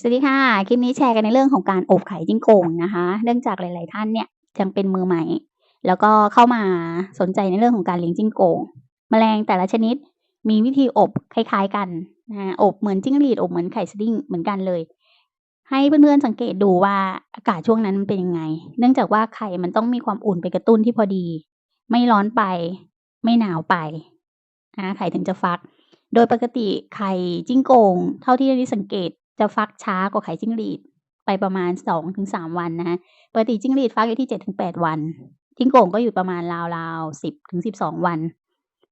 สวัสดีค่ะ คลิปนี้แชร์กันในเรื่องของการอบไข่จิ้งโก่งนะคะ เนื่องจากหลาย ๆ ท่านเนี่ยยังเป็นมือใหม่ แล้วก็เข้ามาสนใจในเรื่องของการเลี้ยงจิ้งโก่งแมลงแต่ละชนิดมีวิธีอบคล้าย ๆ กันนะอบเหมือนจิ้งหรีดอบเหมือนไข่สดิ้งเหมือนกันเลย ให้เพื่อน ๆ สังเกตดูว่าอากาศช่วงนั้นมันเป็นยังไง เนื่องจากว่าไข่มันต้องมีความอุ่นไปกระตุ้นที่พอดี ไม่ร้อนไป ไม่หนาวไปนะคะไข่ถึงจะฟัก โดยปกติไข่จิ้งโก่งเท่าที่ได้สังเกต จะฟักช้ากว่าไข่จิ้งหรีดไปประมาณ2-3วันนะคะปกติจิ้งหรีดฟักอยู่ที่7-8วันจิ้งโก่งก็อยู่ประมาณราวๆ10-12วัน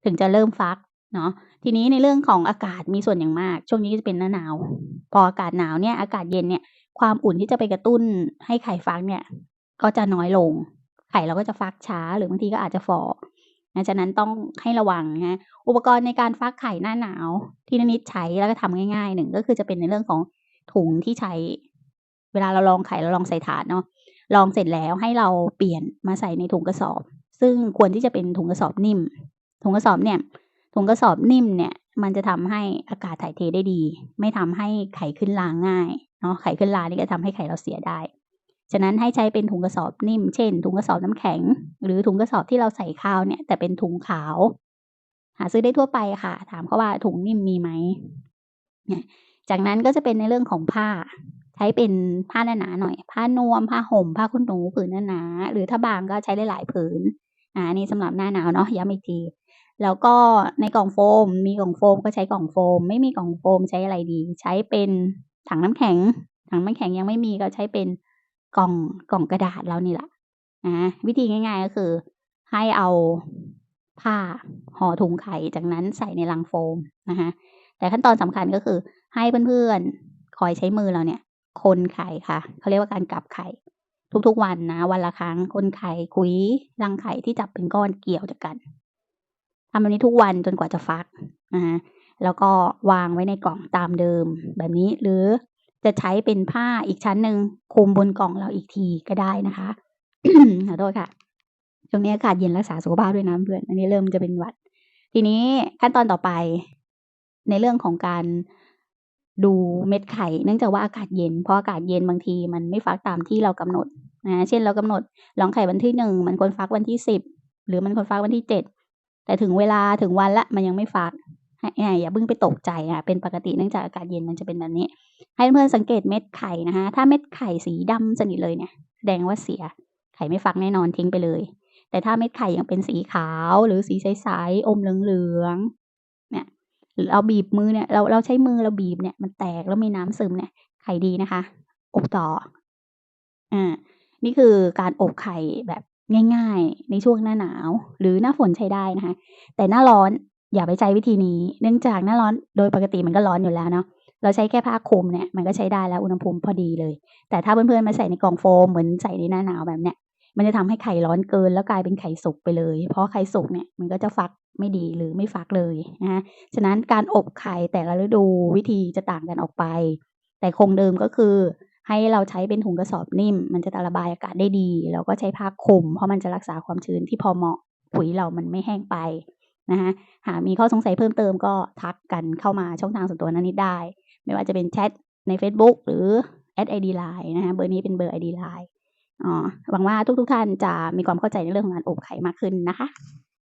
ถึงจะเริ่มฟักเนาะทีนี้ในเรื่องของอากาศมีส่วนอย่างมาก ช่วงนี้จะเป็นหน้าหนาว พออากาศหนาวเนี่ยอากาศเย็นเนี่ยความอุ่นที่จะไปกระตุ้นให้ไข่ฟักเนี่ย ก็จะน้อยลง ไข่เราก็จะฟักช้าหรือบางทีก็อาจจะฝ่อ นะฉะนั้นต้องให้ระวังนะอุปกรณ์ในการฟักไข่หน้าหนาว ที่นนิดใช้แล้วก็ทำง่ายๆ1ก็คือจะเป็นในเรื่องของถุงที่ใช้ เวลาเราลองไข่เราลองใส่ถาดเนาะลองเสร็จแล้วให้เราเปลี่ยนมาใส่ในถุงกระสอบ ซึ่งควรที่จะเป็นถุงกระสอบนิ่ม ถุงกระสอบเนี่ยถุงกระสอบนิ่มเนี่ยมันจะทำให้อากาศถ่ายเทได้ดี ไม่ทำให้ไข่ขึ้นราง่ายเนาะไข่ขึ้นรานี่ก็ทำให้ไข่เราเสียได้ ฉะนั้นให้ใช้เป็นถุงกระสอบนิ่ม เช่น ถุงกระสอบน้ำแข็ง หรือถุงกระสอบที่เราใส่ข้าวเนี่ย แต่เป็นถุงขาว หาซื้อได้ทั่วไปค่ะ ถามเขาว่าถุงนิ่มมีไหมเนี่ยจากนั้นก็จะเป็นในเรื่องของผ้า ใช้เป็นผ้าหนาๆหน่อย ผ้านวม ผ้าห่ม ผ้าขนหนูผืนหนาๆหรือถ้าบางก็ใช้ได้หลายผืนอ่านนี้สำหรับหน้าหนาวเนาะย้ำอีกทีแล้วก็ในกล่องโฟม มีกล่องโฟมก็ใช้กล่องโฟม ไม่มีกล่องโฟมใช้อะไรดี ใช้เป็นถังน้ำแข็ง ถังน้ำแข็งยังไม่มีก็ใช้เป็น กล่องกล่องกระดาษเรานี่แหละอาวิธีง่าย ๆ ก็คือ ให้เอาผ้าห่อถุงไข่จากนั้นใส่ในลังโฟมนะคะแต่ขั้นตอนสำคัญก็คือ ให้เพื่อนๆคอยใช้มือเราเนี่ย คนไข่ค่ะเขาเรียกว่าการกลับไข่ ทุกๆวันนะ วันละครั้งคนไข่คุยรังไข่ที่จับเป็นก้อนเกี่ยวจากกันทำแบบนี้ทุกวันจนกว่าจะฟักนะคะแล้วก็วางไว้ในกล่องตามเดิมแบบนี้หรือ จะใช้เป็นผ้าอีกชั้นหนึ่งคลุมบนกล่องเราอีกทีก็ได้นะคะขอโทษค่ะ ช่วงนี้อากาศเย็นรักษาสุขภาพด้วยนะเพื่อน อันนี้เริ่มจะเป็นหวัด ทีนี้ขั้นตอนต่อไป ในเรื่องของการดูเม็ดไข่ เนื่องจากว่าอากาศเย็น เพออากาศเย็นบางทีมันไม่ฟักตามที่เรากำหนดนะ เช่นเรากำหนดรองไข่วันที่1มันควรฟักวันที่10หรือมันควรฟักวันที่7แต่ถึงเวลาถึงวันล้วมันยังไม่ฟัก อ่าอย่าเพิ่งไปตกใจค่ะเป็นปกติเนื่องจากอากาศเย็นมันจะเป็นแบบนี้ ให้เพื่อนสังเกตเม็ดไข่นะคะ ถ้าเม็ดไข่สีดำสนิทเลยเนี่ยแสดงว่าเสียไข่ไม่ฟักแน่นอนทิ้งไปเลย แต่ถ้าเม็ดไข่ยังเป็นสีขาวหรือสีใสๆอมเหลืองๆเนี่ยเราบีบมือเนี่ยเราเราใช้มือเราบีบเนี่ยมันแตกแล้วมีน้ำซึมเนี่ยไข่ดีนะคะ อบต่ออ่านี่คือการอบไข่แบบง่าย ๆ ในช่วงหน้าหนาว หรือหน้าฝนใช้ได้นะคะ แต่หน้าร้อน อย่าไปใช้วิธีนี้ เนื่องจากหน้าร้อนโดยปกติมันก็ร้อนอยู่แล้วเนาะเราใช้แค่ผ้าคลุมเนี่ยมันก็ใช้ได้แล้วอุณหภูมิพอดีเลย แต่ถ้าเพื่อนๆมาใส่ในกล่องโฟมเหมือนใส่ในหน้าหนาวแบบเนี้ยมันจะทำให้ไข่ร้อนเกินแล้วกลายเป็นไข่สุกไปเลย เพราะไข่สุกเนี่ยมันก็จะฟักไม่ดีหรือไม่ฟักเลยนะคะฉะนั้นการอบไข่แต่ละฤดูวิธีจะต่างกันออกไป แต่คงเดิมก็คือ ให้เราใช้เป็นถุงกระสอบนิ่ม มันจะระบายอากาศได้ดี แล้วก็ใช้ผ้าคลุม เพราะมันจะรักษาความชื้นที่พอเหมาะปุ๋ยเรามันไม่แห้งไป นะคะหากมีข้อสงสัยเพิ่มเติมก็ทักกันเข้ามาช่องทางส่วนตัวน้นนิดได้ ไม่ว่าจะเป็นแชทในเฟซบุ๊กหรือแอด ID LINE นะคะเบอร์นี้เป็นเบอร์ ID LINE อ๋อหวังว่าทุกๆท่านจะมีความเข้าใจในเรื่องของการอบไข่มากขึ้นนะคะ